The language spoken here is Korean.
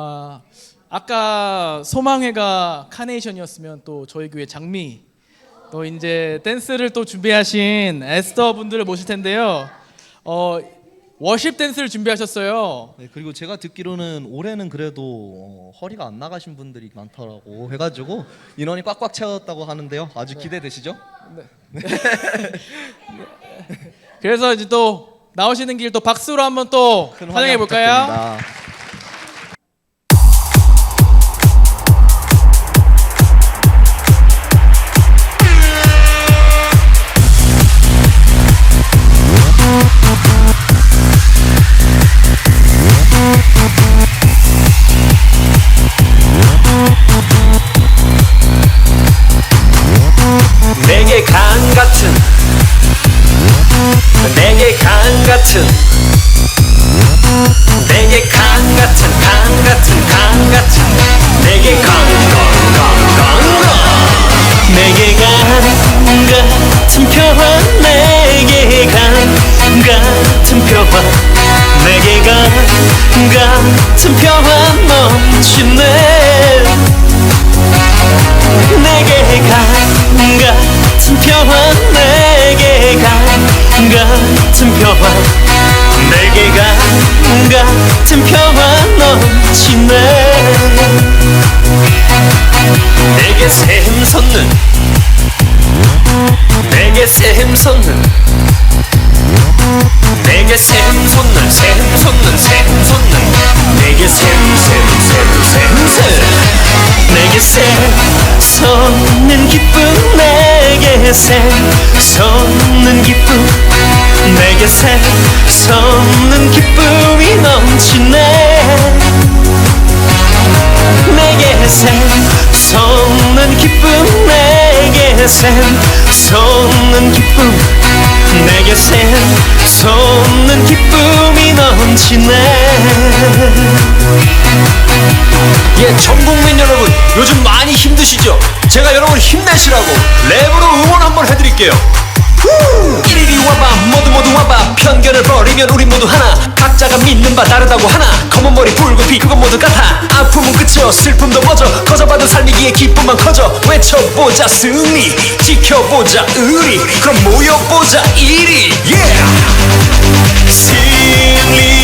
아, 아까 소망회가 카네이션이었으면 또 저희 교회 장미 또 이제 댄스를 또 준비하신 에스더 분들을 모실 텐데요. 어, 워십 댄스를 준비하셨어요. 네, 그리고 제가 듣기로는 올해는 그래도 어, 허리가 안 나가신 분들이 많더라고 해가지고 인원이 꽉꽉 채웠다고 하는데요. 아주 기대되시죠? 그래서 이제 또 나오시는 길 또 박수로 한번 또큰 환영해 환영 볼까요? 부탁드립니다. 같은 내게 강 같은 강 같은 강 같은 내게 강강강강강. 내게 강 같은 평화 내게 강 같은 평화 내게 강 같은 평화 넘치네 내게 강 같은 강 같은 내게 강 같은 평화 넘치네. 내게 샘솟는. 내게 샘솟는. 내게 샘솟는 샘솟는 샘솟는. 내게 샘샘샘샘샘 내게 샘솟는 기쁨 내게 샘솟 는 기쁨 내게 샘솟는 기쁨이 넘치네 내게 샘솟는 기쁨 내게 샘솟는 기쁨 내게 샘솟는 기쁨이 넘치네 예, 전 국민 여러분, 요즘 많이 힘드시죠? 제가 여러분 힘내시라고 랩으로 응원 한번 해드릴게요. 일이 와봐 모두 모두 와봐. 편견을 버리면 우리 모두 하나. 각자가 믿는 바 다르다고 하나. 검은 머리 붉은 피 그건 모두 같아. 아픔은 끝이요. 슬픔도 꺼져 커져봐도 삶이기에 기쁨만 커져. 외쳐보자 승리. 지켜보자 의리. 그럼 모여보자 이리. Yeah! 승리.